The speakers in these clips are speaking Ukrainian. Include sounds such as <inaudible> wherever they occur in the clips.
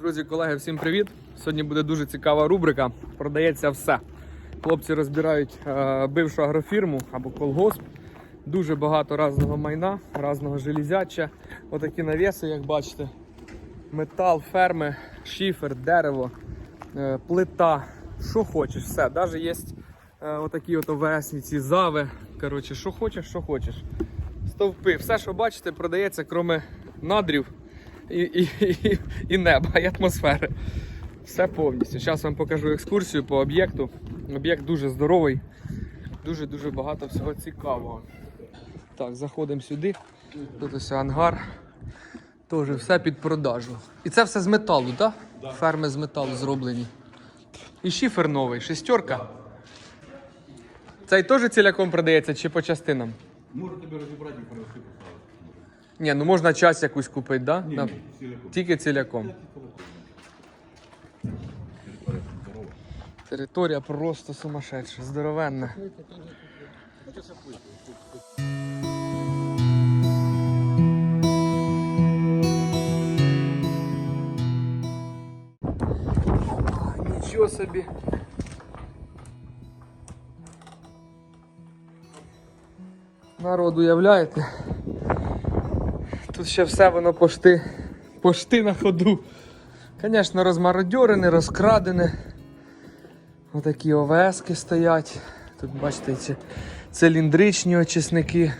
Друзі, колеги, всім привіт! Сьогодні буде дуже цікава рубрика. Продається все. Хлопці розбирають е, бившу агрофірму або колгосп. Дуже багато різного майна, різного железяча. Отакі навіси, як бачите. Метал, ферми, шифер, дерево, е, плита. Що хочеш, все. Навіть є е, отакі от овесні, ці зави. Коротше, що хочеш, що хочеш. Стовпи, все, що бачите, продається, крім надрів і, і, і, і неба, і атмосфери. Все повністю. Зараз вам покажу екскурсію по об'єкту. Об'єкт дуже здоровий, дуже-дуже багато всього цікавого. Так, заходимо сюди. Тут ось ангар. Теж все під продажу. І це все з металу, так? Да? Ферми з металу зроблені. І шифер новий, шестерка. Цей теж ціляком продається чи по частинам? Можу тебе розібрати і привезти поставити. Ні, ну можна час якусь купити, да? Ні, На- ні, ціляком. Тільки ціляком. Територія просто сумасшедша, здоровенна. Нічого собі. Народ, уявляєте? Тут ще все воно пошти, пошти на ходу. Звісно, розмародьорене, розкрадене. Отакі ОВСки стоять. Тут бачите ці циліндричні очисники.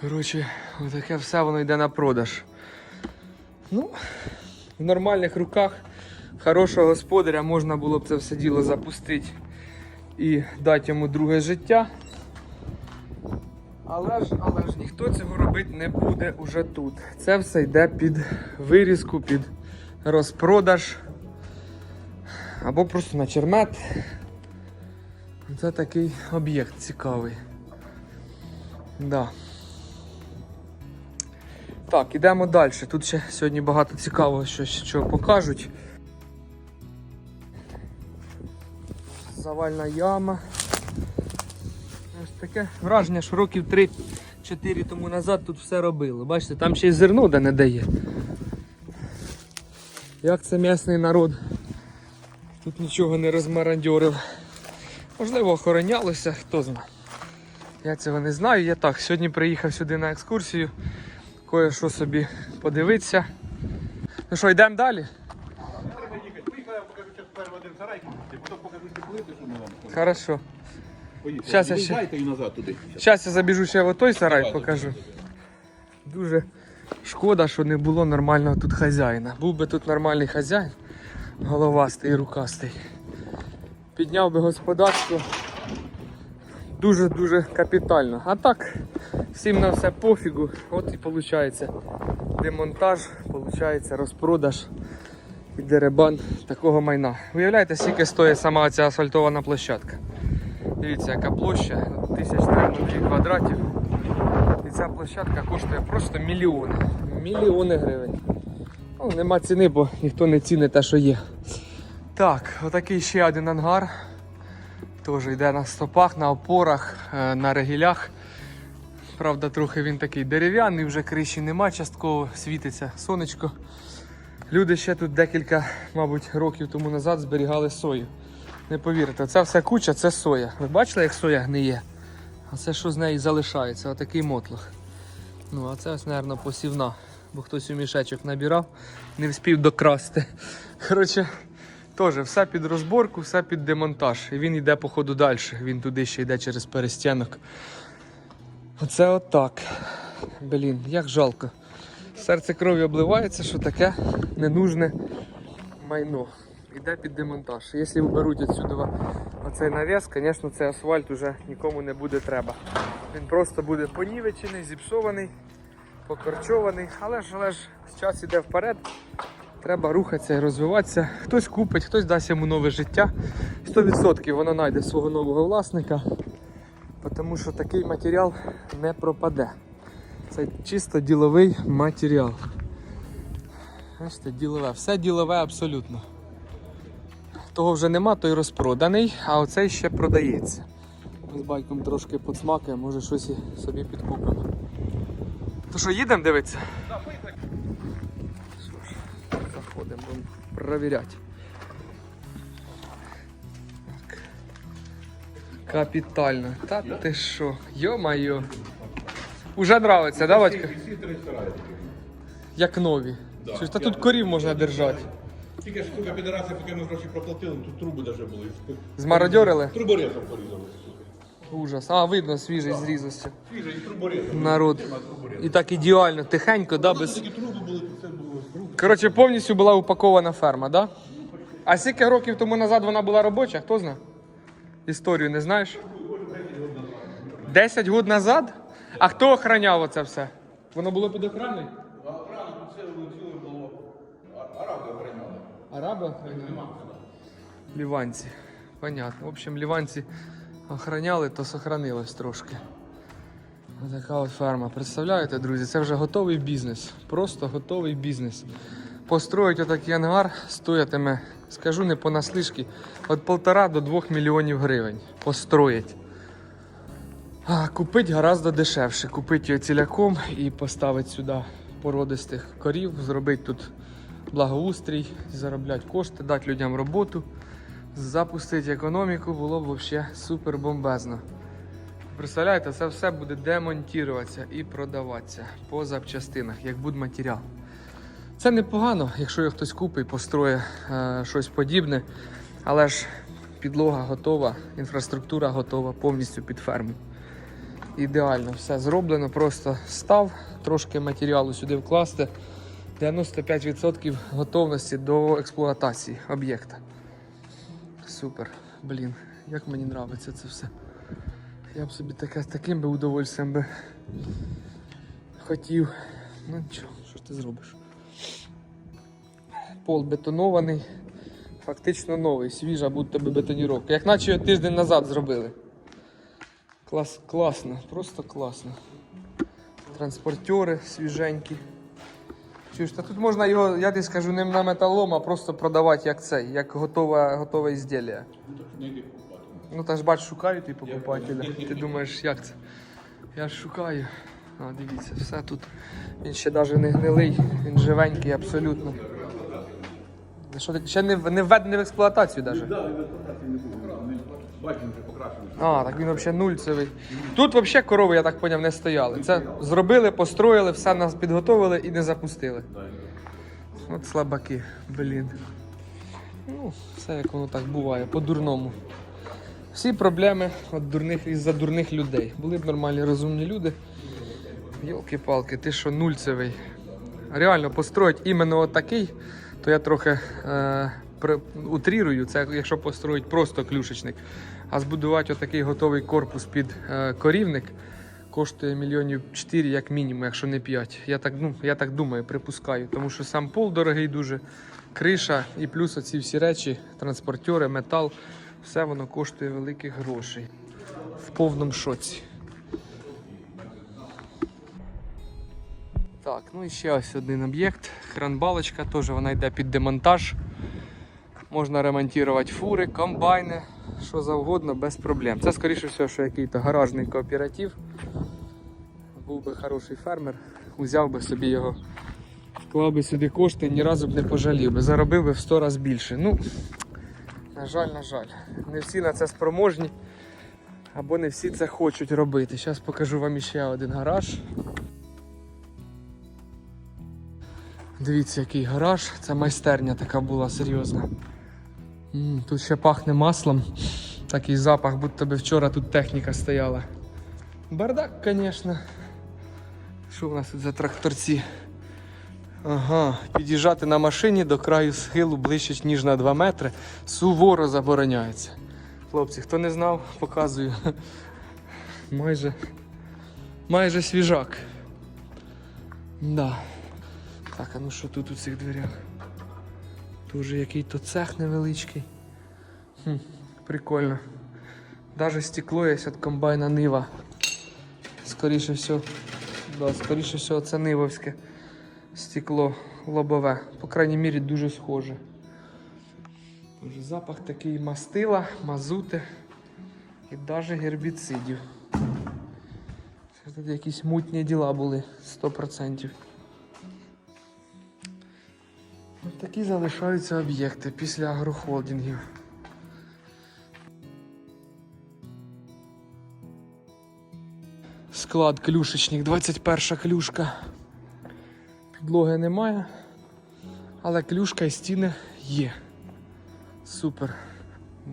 Коротше, отаке все воно йде на продаж. Ну, в нормальних руках хорошого господаря можна було б це все діло запустити і дати йому друге життя. Але ж, але ж ніхто цього робити не буде уже тут. Це все йде під вирізку, під розпродаж або просто на чермет. Це такий об'єкт цікавий. Да. Так, ідемо далі. Тут ще сьогодні багато цікавого, що, що покажуть. Завальна яма. Таке враження, що років 3-4 тому назад тут все робили. Бачите, там ще й зерно де не дає. Як це м'ясний народ тут нічого не розмарандьорив. Можливо, охоронялося, хто знає. Я цього не знаю. Я так, сьогодні приїхав сюди на екскурсію, кое-що собі подивитися. Ну що, йдемо далі? Треба їхати. Поїхали, я покажу зараз перший один сарай, і потім покажу ці плити, що ми вам. Хорошо. Щас я ще- Дайте назад туди. Зараз я забіжу ще в той сарай, покажу. Дуже шкода, що не було нормального тут хазяїна. Був би тут нормальний хазяїн, головастий і рукастий. Підняв би господарство дуже-дуже капітально. А так, всім на все пофігу. От і виходить демонтаж, виходить розпродаж і деребан такого майна. Уявляєте, скільки стоїть сама ця асфальтована площадка. Дивіться, яка площа, тисяч наверно, дві квадратів. І ця площадка коштує просто мільйони. Мільйони гривень. Ну, нема ціни, бо ніхто не цінить те, що є. Так, отакий ще один ангар. Теж йде на стопах, на опорах, е, на регілях. Правда, трохи він такий дерев'яний, вже криші нема, частково світиться сонечко. Люди ще тут декілька, мабуть, років тому назад зберігали сою. Не повірите, це вся куча це соя. Ви бачили, як соя гниє? А це що з неї залишається? Отакий мотлох. Ну, а це ось, мабуть, посівна. Бо хтось у мішечок набирав, не вспів докрасти. Коротше, теж все під розборку, все під демонтаж. І він йде по ходу далі. Він туди ще йде через перестінок. Оце отак. Блін, як жалко. Серце крові обливається, що таке ненужне майно. Іде під демонтаж. Якщо вберуть відсюди оцей навіс, звісно, цей асфальт вже нікому не буде треба. Він просто буде понівечений, зіпсований, покорчований, але ж, але ж час іде вперед. Треба рухатися і розвиватися. Хтось купить, хтось дасть йому нове життя. 100% воно знайде свого нового власника, тому що такий матеріал не пропаде. Це чисто діловий матеріал. Бачите, ділове, все ділове абсолютно. Того вже нема, той розпроданий, а оцей ще продається. Ми з байком трошки підсмакуємо, може щось і собі підкупимо. То що, їдемо дивитися? Заходимо. будемо перевіряти. Капітально. Та ти що? Йо-майо. Уже нравиться, да, батько? Як нові. Та тут корів можна держати? Тільки ж сука підараси, поки ми гроші проплатили, тут труби навіть були. Змародьорили? Труборезом порізали. Ужас. А, видно, свіжий зрізався. Свіже і труборезом. Народ. І так ідеально, тихенько, да, без. Такі труби були, тут все було труби. Коротше, повністю була упакована ферма, да? А скільки років тому назад вона була робоча, хто знає? Історію не знаєш? 10 років назад? А хто охороняв оце все? Воно було під охраною? А охрану тут все ціле було. А- Араби охраняли. Араби охороняли? Ліванці. Понятно. В общем, ліванці охороняли, то сохранилось трошки. Така от ферма. Представляєте, друзі, це вже готовий бізнес. Просто готовий бізнес. Построїть отакий ангар стоятиме, скажу не понаслишки, від полтора до двох мільйонів гривень. Построїть. А купить гораздо дешевше. Купить його ціляком і поставить сюди породистих корів, зробить тут благоустрій, заробляти кошти, дати людям роботу, запустити економіку було б взагалі супер бомбезно. Представляєте, це все буде демонтуватися і продаватися по запчастинах, як будматеріал. Це непогано, якщо його хтось купить, построє е, щось подібне, але ж підлога готова, інфраструктура готова повністю під ферму. Ідеально все зроблено, просто став, трошки матеріалу сюди вкласти. 95% готовності до експлуатації об'єкта. Супер, блін, як мені подобається це все. Я б собі таке, таким би удовольствием би хотів. Ну нічого, що ж ти зробиш? Пол бетонований, фактично новий, свіжа, будь тобі бетоніровка. Як наче його тиждень назад зробили. Клас, класно, просто класно. Транспортери свіженькі. Чуєш, та тут можна його, я тобі скажу, не на металолом, а просто продавати як цей, як готове, готове ізділля. Не йди купати. Ну та ж бач, шукають і покупателя. Ти думаєш, як це? Я ж шукаю. А, дивіться, все тут. Він ще навіть не гнилий, він живенький абсолютно. Що, ще не, не введений в експлуатацію навіть. Бачимо, вже. А, так він взагалі нульцевий. Тут взагалі корови, я так зрозумів, не стояли. Це зробили, построїли, все нас підготовили і не запустили. От слабаки, блін. Ну, все як воно так буває, по-дурному. Всі проблеми від дурних, із-за дурних людей. Були б нормальні розумні люди. Йолки-палки, ти що нульцевий. Реально построїть іменно отакий, то я трохи е, утрірую, це якщо построїть просто клюшечник. А збудувати отакий готовий корпус під е, корівник коштує мільйонів 4 як мінімум, якщо не 5. Я так, ну, я так думаю, припускаю. Тому що сам пол дорогий дуже, криша і плюс оці всі речі, транспортери, метал, все воно коштує великих грошей. В повному шоці. Так, ну і ще ось один об'єкт. Кранбалочка, теж вона йде під демонтаж. Можна ремонтувати фури, комбайни, що завгодно, без проблем. Це, скоріше всього, що якийсь гаражний кооператив. Був би хороший фермер, узяв би собі його, вклав би сюди кошти, ні разу б не пожалів би, заробив би в 100 разів більше. Ну, на жаль, на жаль. Не всі на це спроможні, або не всі це хочуть робити. Зараз покажу вам ще один гараж. Дивіться, який гараж. Це майстерня така була серйозна. Тут ще пахне маслом. Такий запах, будто би вчора тут техніка стояла. Бардак, звісно. Що у нас тут за тракторці? Ага, під'їжджати на машині до краю схилу ближче, ніж на 2 метри. Суворо забороняється. Хлопці, хто не знав, показую. Майже, майже свіжак. Да. Так, а ну що тут у цих дверях? Тоже який-то цех невеличкий. Хм, прикольно. Даже стекло є від комбайна Нива. Скоріше всього, да, скоріше всього, це нивовське стекло лобове. По крайній мірі дуже схоже. Дуже запах такий мастила, мазути і навіть гербіцидів. Це тут якісь мутні діла були 100%. Такі залишаються об'єкти після агрохолдингів. Склад клюшечник, 21 клюшка. Підлоги немає, але клюшка і стіни є. Супер.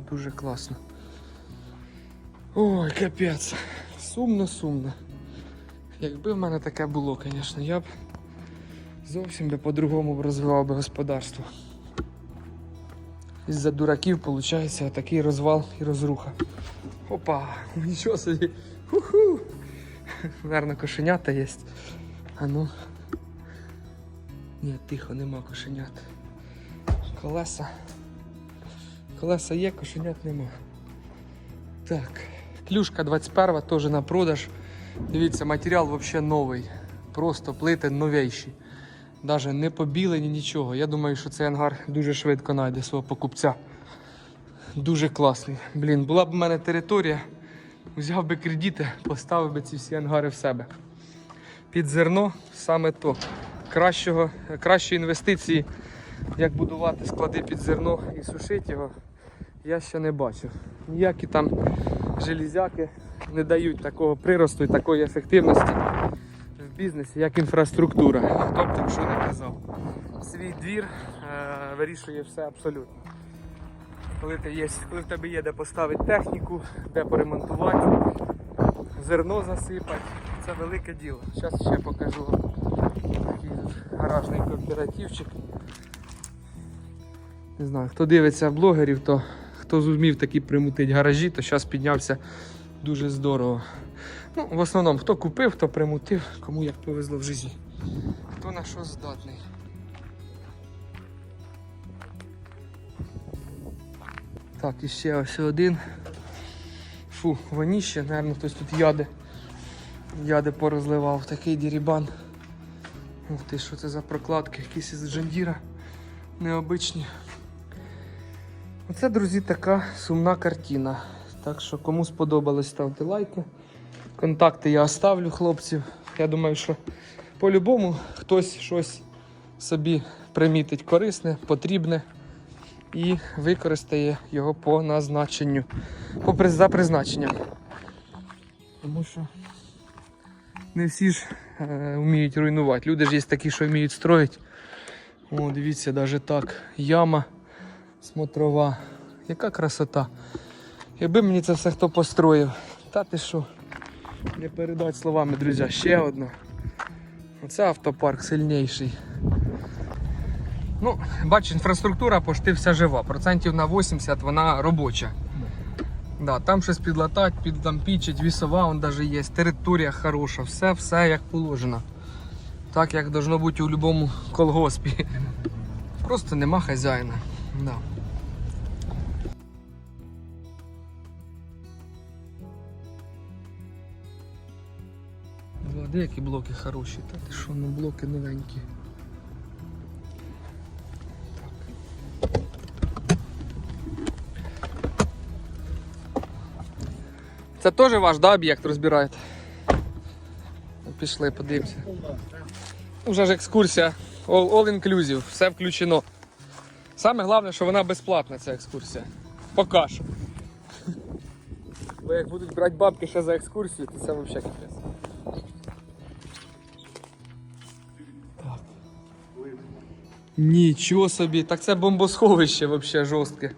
Дуже класно. Ой, капець. Сумно, сумно. Якби в мене таке було, звісно, я б зовсім би по-другому розвивав би господарство. Із-за дураків виходить такий розвал і розруха. Опа, нічого собі. Ху-ху. Наверно, кошенята є. А ну. Ні, тихо, нема кошенят. Колеса. Колеса є, кошенят нема. Так, клюшка 21 теж на продаж. Дивіться, матеріал взагалі новий. Просто плити новіші. Навіть не побілені, нічого. Я думаю, що цей ангар дуже швидко знайде свого покупця. Дуже класний. Блін, була б в мене територія, взяв би кредити, поставив би ці всі ангари в себе. Під зерно саме то. Кращого, кращої інвестиції, як будувати склади під зерно і сушити його, я ще не бачив. Ніякі там железяки не дають такого приросту і такої ефективності бізнесі, як інфраструктура. Хто б там що не казав. Свій двір е, вирішує все абсолютно. Коли, ти є, коли в тебе є де поставити техніку, де поремонтувати, зерно засипати, це велике діло. Зараз ще покажу вам такий гаражний кооперативчик. Не знаю, хто дивиться блогерів, то хто зумів такі примутити гаражі, то зараз піднявся дуже здорово. Ну, в основному, хто купив, хто примутив, кому як повезло в житті. Хто на що здатний. Так, і ще ось один. Фу, воніще, напевно, хтось тут яди. Яди порозливав. Такий дірібан. Ух ти, що це за прокладки? Якісь із джандіра. Необичні. Оце, друзі, така сумна картина. Так що кому сподобалось, ставте лайки. Контакти я оставлю хлопців. Я думаю, що по-любому хтось щось собі примітить корисне, потрібне і використає його по назначенню, по за призначенням. Тому що не всі ж е, вміють руйнувати. Люди ж є такі, що вміють строїти. О, дивіться, навіть так. Яма смотрова. Яка красота. Якби мені це все хто построїв, та ти що? Не передати словами, друзі, ще одна. Оце автопарк сильніший. Ну, бачиш, інфраструктура пошти вся жива. Процентів на 80 вона робоча. Да, там щось підлатать, підлампічить, вісова он даже є, територія хороша, все, все як положено. Так як должно бути у будь-якому колгоспі. Просто нема хазяїна. Да. Води, які блоки хороші. Та ти що, ну блоки новенькі. Це теж ваш да, об'єкт розбираєте? Ну, Пішли, подивимося. Уже ж екскурсія. All, all inclusive, все включено. Саме головне, що вона безплатна, ця екскурсія. Поки що. <laughs> Бо як будуть брати бабки ще за екскурсію, то це взагалі капець. Нічого собі, так це бомбосховище взагалі жорстке.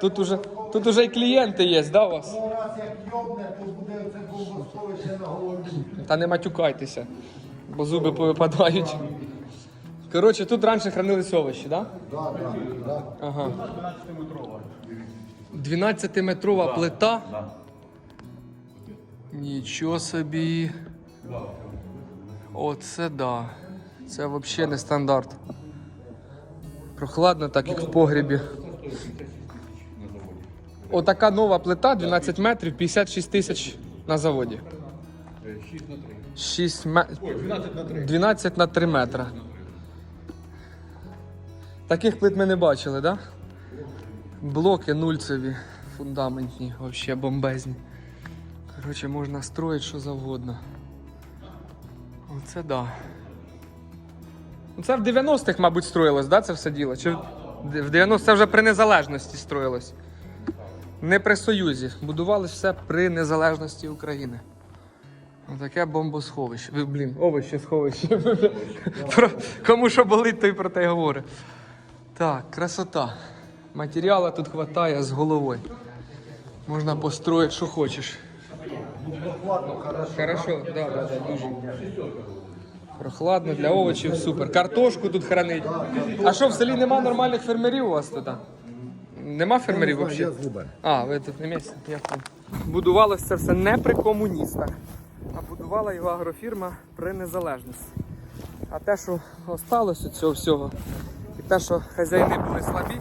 Тут уже, тут уже і клієнти є, да, у вас? Ну, раз як йобне, то буде це бомбосховище на голові. Та не матюкайтеся, бо зуби повипадають. Коротше, тут раніше хранились овочі, так? Да? Да, да, да. Ага. 12-метрова плита. Нічого собі. Оце да. Це взагалі не стандарт. Прохладно, так як в погрібі. Отака нова плита 12 метрів, 56 тисяч на заводі. 6 ме... 12 на 3 метра. Таких плит ми не бачили, так? Да? Блоки нульцеві, фундаментні, взагалі бомбезні. Коротше, можна строїти що завгодно. Оце да. Ну, Це в 90-х, мабуть, строїлось, да, це все діло? Чи в 90 це вже при незалежності строїлось? Не при Союзі. Будувалось все при незалежності України. Таке бомбосховище. Блін, овище сховище. <laughs> Про- Кому що болить, той про те й говорить. Так, красота. Матеріалу тут хватає з головою. Можна построїти, що хочеш. Хорошо, да, да, да, дуже. Прохладно для овочів, супер. Картошку тут хранить. А що, в селі нема нормальних фермерів у вас тут? Нема фермерів взагалі? А, ви тут не місце? Будувалося це все не при комуністах, а будувала його агрофірма при незалежності. А те, що осталось від цього всього, і те, що хазяїни були слабі,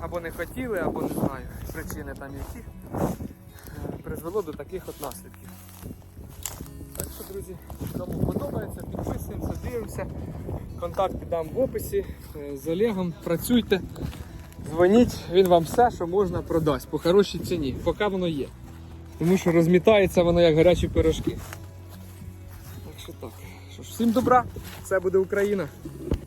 або не хотіли, або не знаю, причини там які, е, призвело до таких от наслідків. Друзі, кому подобається, підписуємося, дивимося. Контакти дам в описі. Е, З Олегом працюйте. Дзвоніть, він вам все, що можна продасть по хорошій ціні, поки воно є. Тому що розмітається воно як гарячі пирожки. Так що так. Що ж, всім добра, це буде Україна.